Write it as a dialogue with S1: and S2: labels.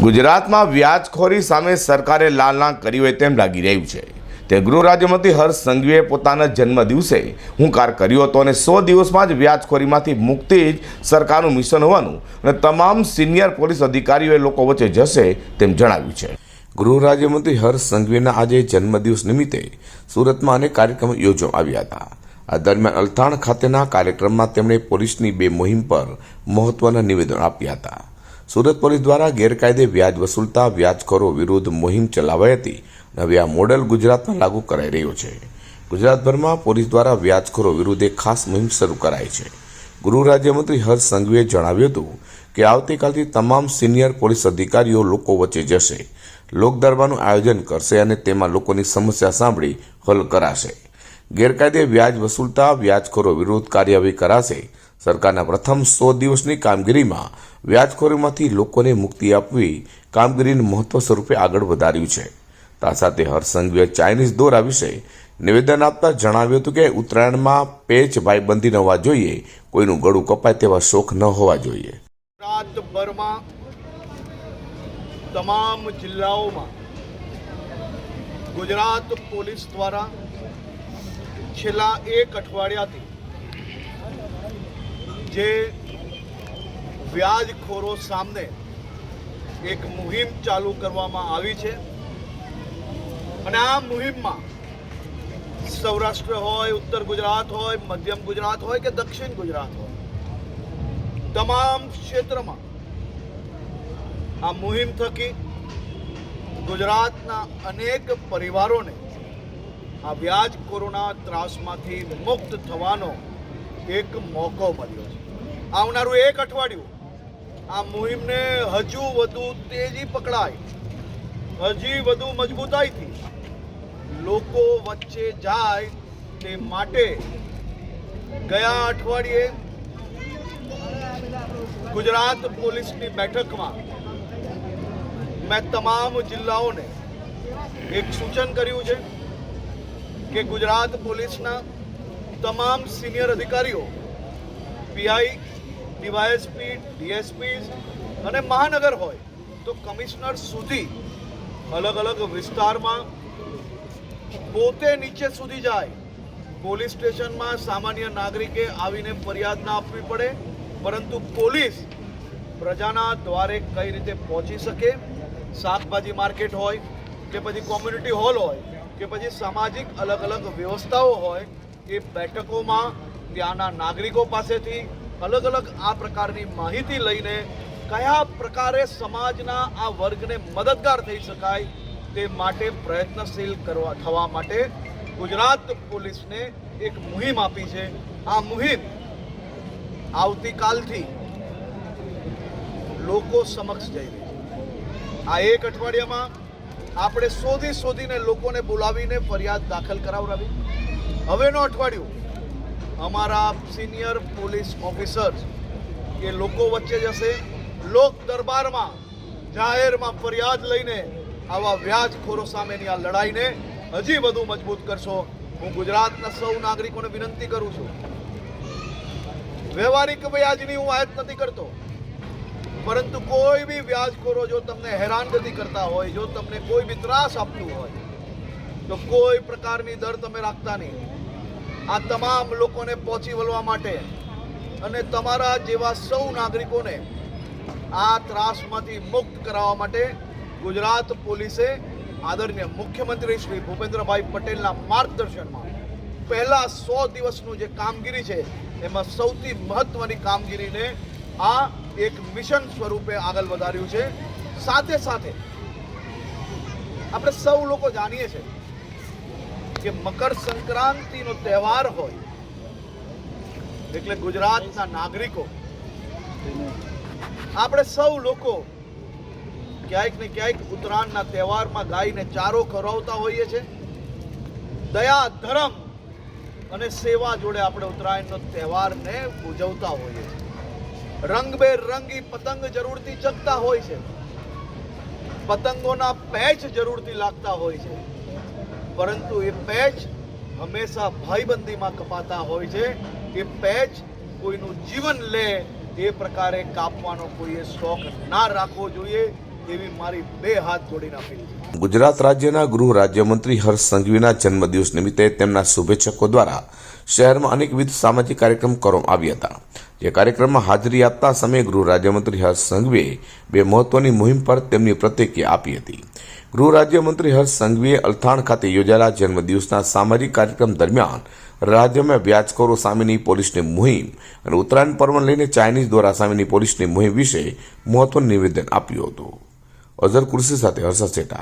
S1: ગુજરાતમાં વ્યાજખોરી સામે સરકારે લાલના કરી હોય તેમ લાગી રહ્યું છે. તે ગૃહ રાજ્યમંત્રી હર્ષ સંઘવીએ પોતાના જન્મ દિવસે હુંકાર કર્યો હતો અને સો દિવસમાં જ વ્યાજખોરીમાંથી મુક્તિ જ સરકારનું મિશન હોવાનું અને તમામ સિનિયર પોલીસ અધિકારીઓએ લોકો વચ્ચે જશે તેમ જણાવ્યું છે. ગૃહ રાજ્યમંત્રી હર્ષ સંઘવીના આજે જન્મદિવસ નિમિત્તે સુરતમાં અનેક કાર્યક્રમો યોજવામાં આવ્યા હતા. આ દરમિયાન અલથાણ ખાતેના કાર્યક્રમમાં તેમણે પોલીસની બે મુહિમ પર મહત્વના નિવેદન આપ્યા હતા. સુરત પોલીસ દ્વારા ગેરકાયદે વ્યાજ વસૂલતા વ્યાજખોરો વિરુદ્ધ મુહિમ ચલાવાઈ હતી અને હવે આ મોડેલ ગુજરાતમાં લાગુ કરાઈ રહ્યો છે. ગુજરાતભરમાં પોલીસ દ્વારા વ્યાજખોરો વિરુદ્ધ ખાસ મુહિમ શરૂ કરાઈ છે. ગૃહ રાજ્યમંત્રી હર્ષ સંઘવીએ જણાવ્યું હતું કે આવતીકાલથી તમામ સિનિયર પોલીસ અધિકારીઓ લોકો વચ્ચે જશે. લોક દરબારનું આયોજન કરશે અને તેમાં લોકોની સમસ્યા સાંભળી હલ કરાશે. ગેરકાયદે વ્યાજ વસૂલતા વ્યાજખોરો વિરુદ્ધ કાર્યવાહી કરાશે. સરકારના પ્રથમ સો દિવસની કામગીરીમાં વ્યાજખોરીમાંથી લોકોને મુક્તિ આપવી કામગીરીને મહત્વ સ્વરૂપે આગળ વધાર્યું છે. તા સાથે હર્ષસંઘવીએ ચાઇનીઝ દોરા વિશે નિવેદન આપતા જણાવ્યું હતું કે ઉત્તરાયણમાં પેચ ભાઈબંધી ન હોવા જોઈએ, કોઈનું ગળું કપાય તેવા શોખ ન હોવા જોઈએ.
S2: તમામ જિલ્લાઓમાં ગુજરાત પોલીસ દ્વારા છેલ્લા એક અઠવાડિયાથી જે વ્યાજખોરો સામે એક મુહિમ ચાલુ કરવામાં આવી છે. અને આ મુહિમમાં સૌરાષ્ટ્ર હોય, ઉત્તર ગુજરાત હોય, મધ્યમ ગુજરાત હોય કે દક્ષિણ ગુજરાત હોય, તમામ ક્ષેત્રમાં આ મુહિમ થકી ગુજરાતના અનેક પરિવારોને આ વ્યાજ કોરોના ત્રાસમાંથી મુક્ત થવાનો એક મોકો મળ્યો છે. આવનારું એક અઠવાડિયું આ મુહિમને હજુ વધુ તેજી પકડાય. હજી વધુ મજબૂતાઈથી લોકો વચ્ચે જાય તે માટે ગયા અઠવાડિયે ગુજરાત પોલીસની બેઠકમાં મેં તમામ જિલ્લાઓને એક સૂચન કર્યું છે કે ગુજરાત પોલીસના તમામ સિનિયર અધિકારીઓ, પીઆઈ, ડીવાયએસપી ડીએસપી અને મહાનગર હોય તો કમિશનર સુધી અલગ અલગ વિસ્તારમાં પોતે નીચે સુધી જાય. પોલીસ સ્ટેશનમાં સામાન્ય નાગરિકે આવીને ફરિયાદ ના આપવી પડે, પરંતુ પોલીસ પ્રજાના દ્વારે કઈ રીતે પહોંચી શકે, શાકભાજી માર્કેટ હોય કે પછી કોમ્યુનિટી હોલ હોય કે પછી સામાજિક અલગ અલગ વ્યવસ્થાઓ હોય એ બેઠકોમાં ત્યાંના નાગરિકો પાસેથી અલગ અલગ આ પ્રકારની માહિતી લઈને કયા પ્રકારે સમાજના આ વર્ગને મદદગાર થઈ શકાય તે માટે પ્રયત્નશીલ કરવા, થવા માટે ગુજરાત પોલીસને એક મુહિમ આપી છે. આ મુહિમ આવતીકાલથી લોકો સમક્ષ જઈ રહી આ એક અઠવાડિયામાં આપણે શોધી શોધીને લોકોને બોલાવીને ફરિયાદ દાખલ કરાવડાવી. હવેનો અઠવાડિયું અમારા સિનિયર પોલીસ ઓફિસર્સ એ લોકો વચ્ચે જશે લોક દરબારમાં જાહેરમાં ફરિયાદ લઈને આવા વ્યાજખોરો સામેની આ લડાઈને હજી વધુ મજબૂત કરશો. હું ગુજરાતના સૌ નાગરિકોને વિનંતી કરું છું. વ્યવહારિક વ્યાજની હું આયાત નથી કરતો. પરંતુ કોઈ બી વ્યાજખોરો જો તમને હેરાનગતિ કરતા હોય, જો તમને કોઈ બી ત્રાસ આપતું હોય તો કોઈ પ્રકારની દર તમે રાખતા નહીં. આ તમામ લોકોને પહોંચી વળવા માટે અને તમારા જેવા સૌ નાગરિકોને આ ત્રાસમાંથી મુક્ત કરાવવા માટે ગુજરાત પોલીસે આદરણીય મુખ્યમંત્રી શ્રી ભૂપેન્દ્રભાઈ પટેલના માર્ગદર્શનમાં પહેલા સો દિવસનું જે કામગીરી છે, એમાં સૌથી મહત્વની કામગીરીને આ એક મિશન સ્વરૂપે આગળ વધાર્યું છે. સાથે સાથે આપણે સૌ લોકો જાણીએ છીએ કે મકર સંક્રાંતિનો તહેવાર હોય, એટલે ગુજરાતના નાગરિકો, આપણે સૌ લોકો ક્યાંક ને ક્યાંક ઉત્તરાયણના તહેવારમાં ગાયને ચારો ખવડાવતા હોઈએ છીએ. દયા, ધર્મ અને સેવા જોડે આપણે ઉત્તરાયણનો તહેવારને ઉજવતા હોઈએ છીએ. રંગબેરંગી પતંગ જરૂરથી ચગતા હોય છે. પતંગોના પેચ જરૂરથી લાગતા હોય છે. પરંતુ એ પેચ હંમેશા ભાઈબંધીમાં કપાતા હોય છે. એ પેચ કોઈનું જીવન લે એ પ્રકારે કાપવાનો કોઈએ શોખ ના રાખવો જોઈએ એવી મારી બે હાથ જોડીને અપીલ છે.
S1: ગુજરાત રાજ્યના ગૃહ રાજ્યમંત્રી હર્ષ સંઘવીના જન્મદિવસ નિમિત્તે તેમના શુભેચ્છકો દ્વારા શહેરમાં અનેકવિધ સામાજિક કાર્યક્રમ કરવામાં આવ્યા હતા. જે કાર્યક્રમમાં હાજરી આપતા સમયે ગૃહ રાજ્યમંત્રી હર્ષ સંઘવીએ બે મહત્વની મુહિમ પર તેમની પ્રતિક્રિયા આપી હતી. ગૃહ રાજ્યમંત્રી હર્ષ સંઘવીએ અલથાણ ખાતે યોજાયેલા જન્મદિવસના સામાજિક કાર્યક્રમ દરમિયાન રાજ્યમાં વ્યાજખોરો સામેની પોલીસની મુહિમ અને ઉત્તરાયણ પર્વને લઈને ચાઇનીઝ દ્વારા સામેની પોલીસની મુહિમ વિશે મહત્વનું નિવેદન આપ્યું હતું. અઝર કુર્સી સાથે હર્ષ શેઠા